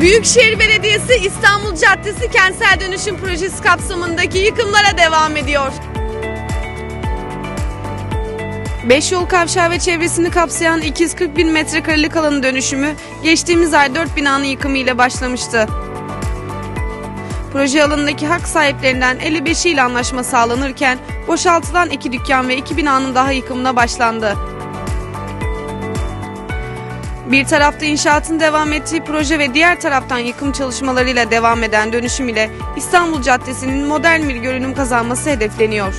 Büyükşehir Belediyesi İstanbul Caddesi Kentsel Dönüşüm Projesi kapsamındaki yıkımlara devam ediyor. Beş yol kavşağı ve çevresini kapsayan 240 bin metrekarelik alanın dönüşümü geçtiğimiz ay 4 binanın yıkımı ile başlamıştı. Proje alanındaki hak sahiplerinden 55 ile anlaşma sağlanırken boşaltılan iki dükkan ve iki binanın daha yıkımına başlandı. Bir tarafta inşaatın devam ettiği proje ve diğer taraftan yıkım çalışmalarıyla devam eden dönüşüm ile İstanbul Caddesi'nin modern bir görünüm kazanması hedefleniyor.